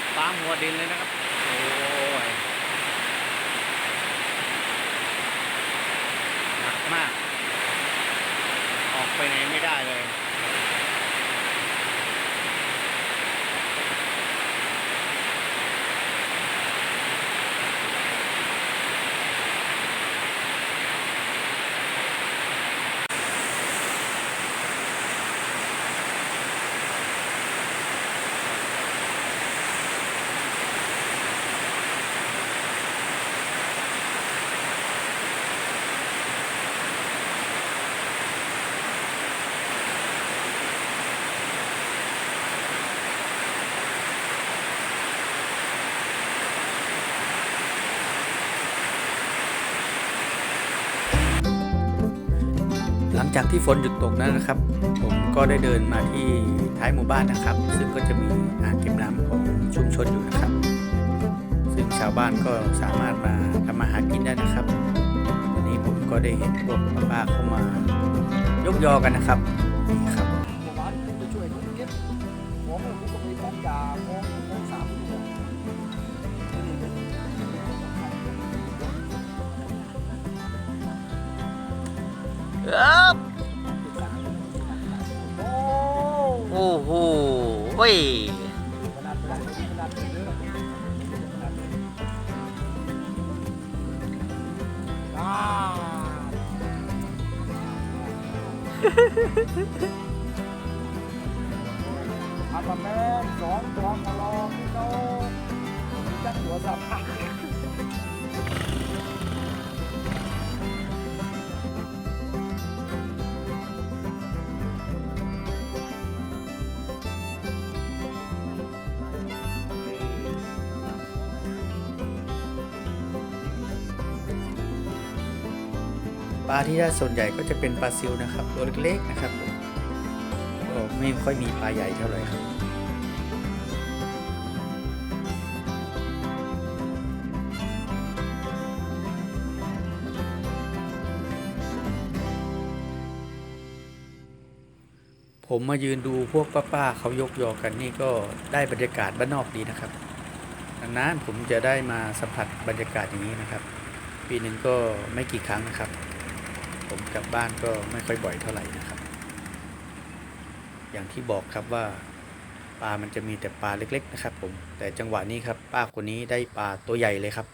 ดฟ้ามัวดินเลยนะครับ โอ้ยหนักมาก ออกไปไหนไม่ได้เลย หลัง จากที่ฝนหยุดตกนั้นนะครับ ผมก็ได้เดินมาที่ท้ายหมู่บ้านนะครับ ซึ่งก็จะมีอ่างเก็บน้ำของชุมชนอยู่นะครับ ซึ่งชาวบ้านก็สามารถมาทำมาหากินได้นะครับวันนี้ผมก็ได้เห็นพวกป้าเข้ามายกยอกันนะครับนี่ครับหมู่บ้านไปช่วยเก็บของมันก็มีของยาของของสาม โอ้โอ้โหเว้ยขนาดขนาดขนาดนี้เลยขนาดนี้อ่าอันละแม่สองตัวมาลองพี่น้องมีจักหัวสับ ปลาที่ได้ส่วนใหญ่ก็จะเป็นปลาซิวนะครับ ตัวเล็กๆนะครับก็ไม่ค่อยมีปลาใหญ่เท่าไหร่ครับผมมายืนดูพวกป้าๆเขายกยอกันนี่ก็ได้บรรยากาศบ้านนอกดีนะครับนานๆผมจะได้มาสัมผัสบรรยากาศอย่างนี้นะครับ ปีหนึ่งก็ไม่กี่ครั้งนะครับ ผมกลับบ้านก็ไม่ค่อยบ่อยเท่าไหร่นะครับ อย่างที่บอกครับว่าปลามันจะมีแต่ปลาเล็ก ๆ นะครับ ผม แต่จังหวะนี้ครับ ป้าคนนี้ได้ปลาตัวใหญ่เลยครับ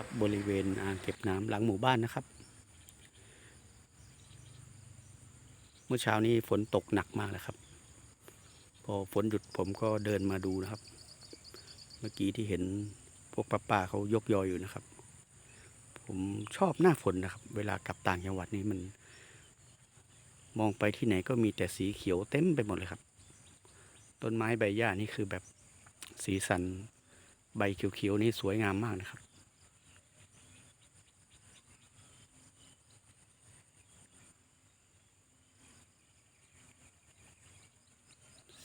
มาแล้วครับ บริเวณอ่างเก็บน้ำหลังหมู่บ้านนะครับ เมื่อเช้านี้ฝนตกหนักมากนะครับ พอฝนหยุดผมก็เดินมาดูนะครับ เมื่อกี้ที่เห็นพวกป้าๆเขายกยออยู่นะครับ ผมชอบหน้าฝนนะครับ เวลากลับต่างจังหวัดนี้มัน มองไปที่ไหนก็มีแต่สีเขียวเต็มไปหมดเลยครับ ต้นไม้ใบหญ้านี่คือแบบสีสันใบเขียวๆนี่สวยงามมากนะครับ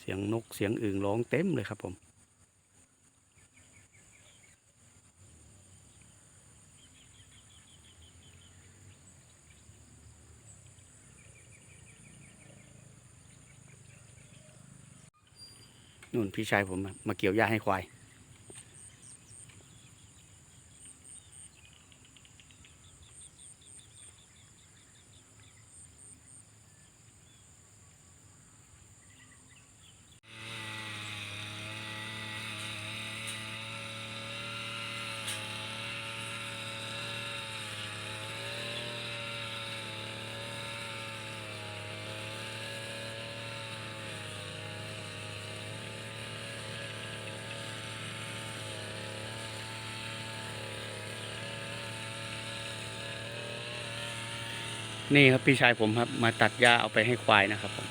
สียงนกเสียงอื่นร้องเต็มเลยครับผม นู่นพี่ชายผมมาเกี่ยวหญ้าให้ควาย นี่ครับพี่ชายผมครับ มาตัดหญ้าเอาไปให้ควายนะครับผม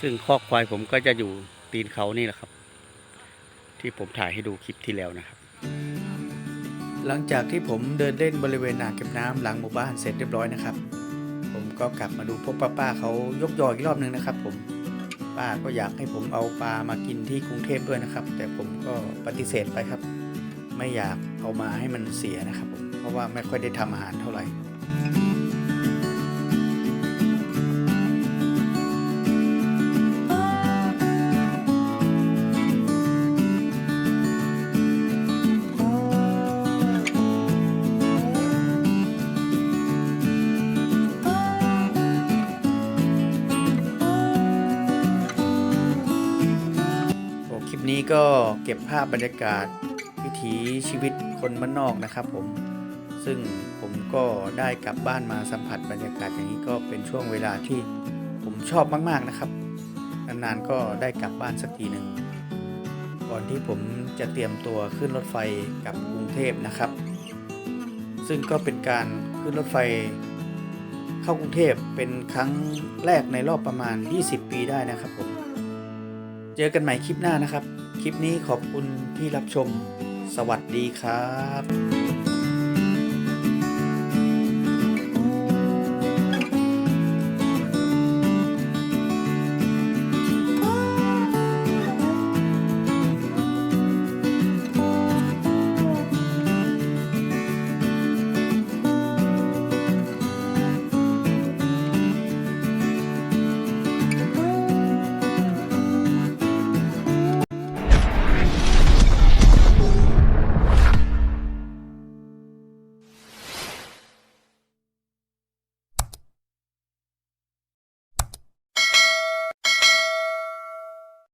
ซึ่งคอกควายผมก็จะอยู่ตีนเขานี่แหละครับ ที่ผมถ่ายให้ดูคลิปที่แล้วนะครับ หลังจากที่ผมเดินเล่นบริเวณอ่าเก็บน้ำหลังหมู่บ้านเสร็จเรียบร้อยนะครับ ก็กลับมาดูพวกป้าๆเขายกยออีกรอบนึงนะครับ ผมป้าก็อยากให้ผมเอาปลามากินที่กรุงเทพด้วยนะครับ แต่ผมก็ปฏิเสธไปครับ ไม่อยากเอามาให้มันเสียนะครับผมเพราะว่าไม่ค่อยได้ทำอาหารเท่าไหร่ ก็เก็บภาพบรรยากาศ วิถีชีวิตคนบ้านนอกนะครับผมซึ่งผมก็ได้กลับบ้านมาสัมผัสบรรยากาศอย่างนี้ก็เป็นช่วงเวลาที่ผมชอบมากๆนะครับ นานๆก็ได้กลับบ้านสักทีหนึ่งก่อนที่ผมจะเตรียมตัวขึ้นรถไฟกลับกรุงเทพนะครับ ซึ่งก็เป็นการขึ้นรถไฟเข้ากรุงเทพเป็นครั้งแรกในรอบประมาณ 20 ปีได้นะครับผม เจอกันใหม่คลิปหน้านะครับ คลิปนี้ขอบคุณที่รับชม สวัสดีครับ